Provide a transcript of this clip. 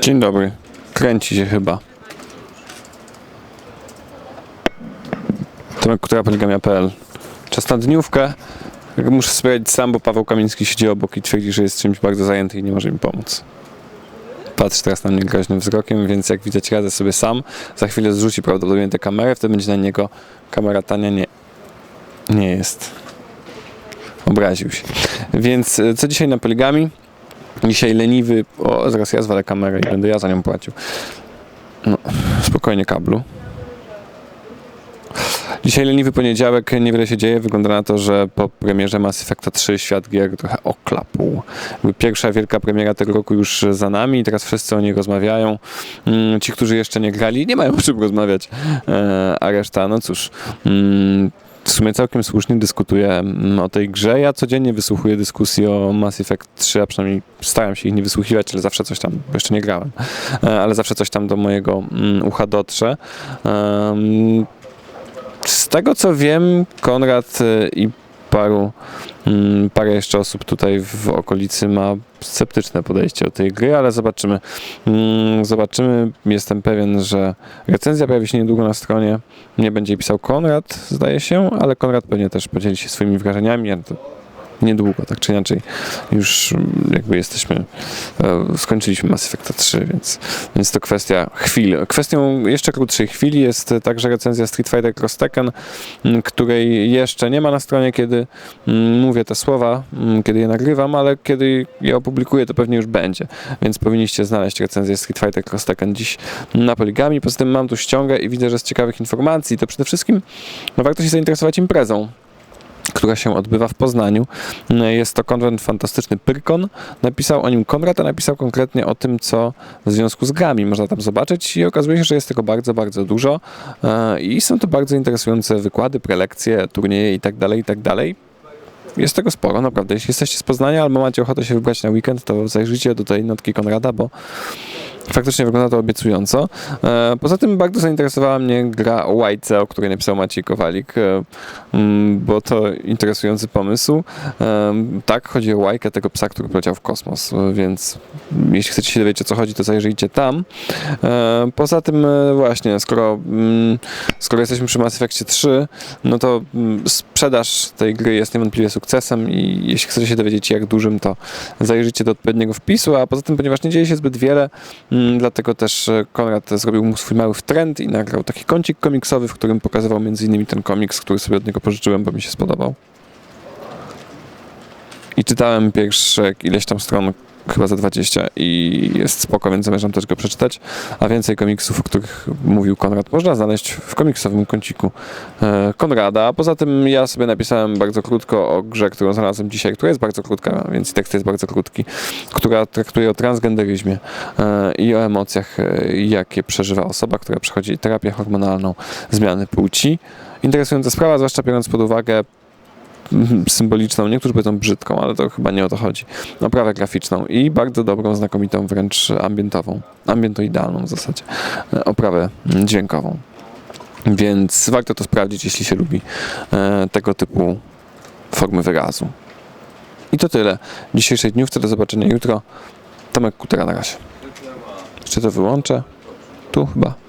Dzień dobry. Kręci się chyba. Tomek Kutura, poligamia.pl Czas na dniówkę. Muszę sprawdzić sam, bo Paweł Kamiński siedzi obok i twierdzi, że jest czymś bardzo zajęty i nie może mi pomóc. Patrzy teraz na mnie groźnym wzrokiem, więc jak widać radzę sobie sam. Za chwilę zrzuci prawdopodobnie tę kamerę, wtedy będzie na niego kamera tania. Nie, nie jest. Obraził się. Więc e, co dzisiaj na poligami? Dzisiaj leniwy. O, zaraz ja zwalę kamerę i będę ja za nią płacił. No, spokojnie, kablu. Dzisiaj leniwy poniedziałek, niewiele się dzieje. Wygląda na to, że po premierze Mass Effecta 3 świat gier trochę oklapł. Pierwsza wielka premiera tego roku już za nami teraz wszyscy o niej rozmawiają. Mm, Ci, którzy jeszcze nie grali, nie mają o czym rozmawiać, E, a reszta, no cóż. W sumie całkiem słusznie dyskutuje mm, o tej grze. Ja codziennie wysłuchuję dyskusji o Mass Effect 3, a przynajmniej staram się ich nie wysłuchiwać, ale zawsze coś tam, bo jeszcze nie grałem, e, ale zawsze coś tam do mojego mm, ucha dotrze. Z tego co wiem, Konrad e, i paru, mm, parę jeszcze osób tutaj w okolicy ma sceptyczne podejście do tej gry, ale zobaczymy. Mm, Zobaczymy. Jestem pewien, że recenzja pojawi się niedługo na stronie. Nie będzie pisał Konrad, zdaje się, ale Konrad pewnie też podzieli się swoimi wrażeniami. Niedługo, tak czy inaczej, już mm, jakby jesteśmy, e, skończyliśmy Mass Effecta 3, więc, więc to kwestia chwili. Kwestią jeszcze krótszej chwili jest także recenzja Street Fighter Cross Tekken, m, której jeszcze nie ma na stronie, kiedy mm, mówię te słowa, mm, kiedy je nagrywam, ale kiedy je opublikuję, to pewnie już będzie, więc powinniście znaleźć recenzję Street Fighter Cross Tekken dziś na Poligami. Poza tym mam tu ściągę i widzę, że z ciekawych informacji, to przede wszystkim no, warto się zainteresować imprezą która się odbywa w Poznaniu. Jest to konwent fantastyczny Pyrkon. Napisał o nim Konrad, a napisał konkretnie o tym, co w związku z grami można tam zobaczyć i okazuje się, że jest tego bardzo, bardzo dużo E, i są to bardzo interesujące wykłady, prelekcje, turnieje itd., itd. Jest tego sporo, naprawdę. Jeśli jesteście z Poznania albo macie ochotę się wybrać na weekend, to zajrzyjcie do tej notki Konrada, bo faktycznie wygląda to obiecująco. E, Poza tym bardzo zainteresowała mnie gra Łajce, o której napisał Maciej Kowalik, e, mm, bo to interesujący pomysł. E, Tak, chodzi o Łajkę, tego psa, który poleciał w kosmos, więc jeśli chcecie się dowiedzieć o co chodzi, to zajrzyjcie tam. Poza tym właśnie, skoro, mm, skoro jesteśmy przy Mass Effectie 3, no to mm, sprzedaż tej gry jest niewątpliwie sukcesem i jeśli chcecie się dowiedzieć jak dużym, to zajrzyjcie do odpowiedniego wpisu, a poza tym, ponieważ nie dzieje się zbyt wiele, Dlatego też e, Konrad zrobił mu swój mały trend i nagrał taki kącik komiksowy, w którym pokazywał m.in. ten komiks, który sobie od niego pożyczyłem, bo mi się spodobał. I czytałem pierwsze ileś tam stron, chyba za 20 i jest spoko, więc zamierzam też go przeczytać. A więcej komiksów, o których mówił Konrad, można znaleźć w komiksowym kąciku e, Konrada. A poza tym ja sobie napisałem bardzo krótko o grze, którą znalazłem dzisiaj, która jest bardzo krótka, więc tekst jest bardzo krótki, która traktuje o transgenderyzmie e, i o emocjach, e, jakie przeżywa osoba, która przechodzi terapię hormonalną zmiany płci. Interesująca sprawa, zwłaszcza biorąc pod uwagę symboliczną, niektórzy powiedzą brzydką, ale to chyba nie o to chodzi. Oprawę graficzną i bardzo dobrą, znakomitą, wręcz ambientową, ambientoidalną w zasadzie, e, oprawę dźwiękową. Więc warto to sprawdzić, jeśli się lubi e, tego typu formy wyrazu. I to tyle. Dzisiejszej dniówce do zobaczenia jutro. Tomek Kutera na razie. Czy to wyłączę? Tu chyba.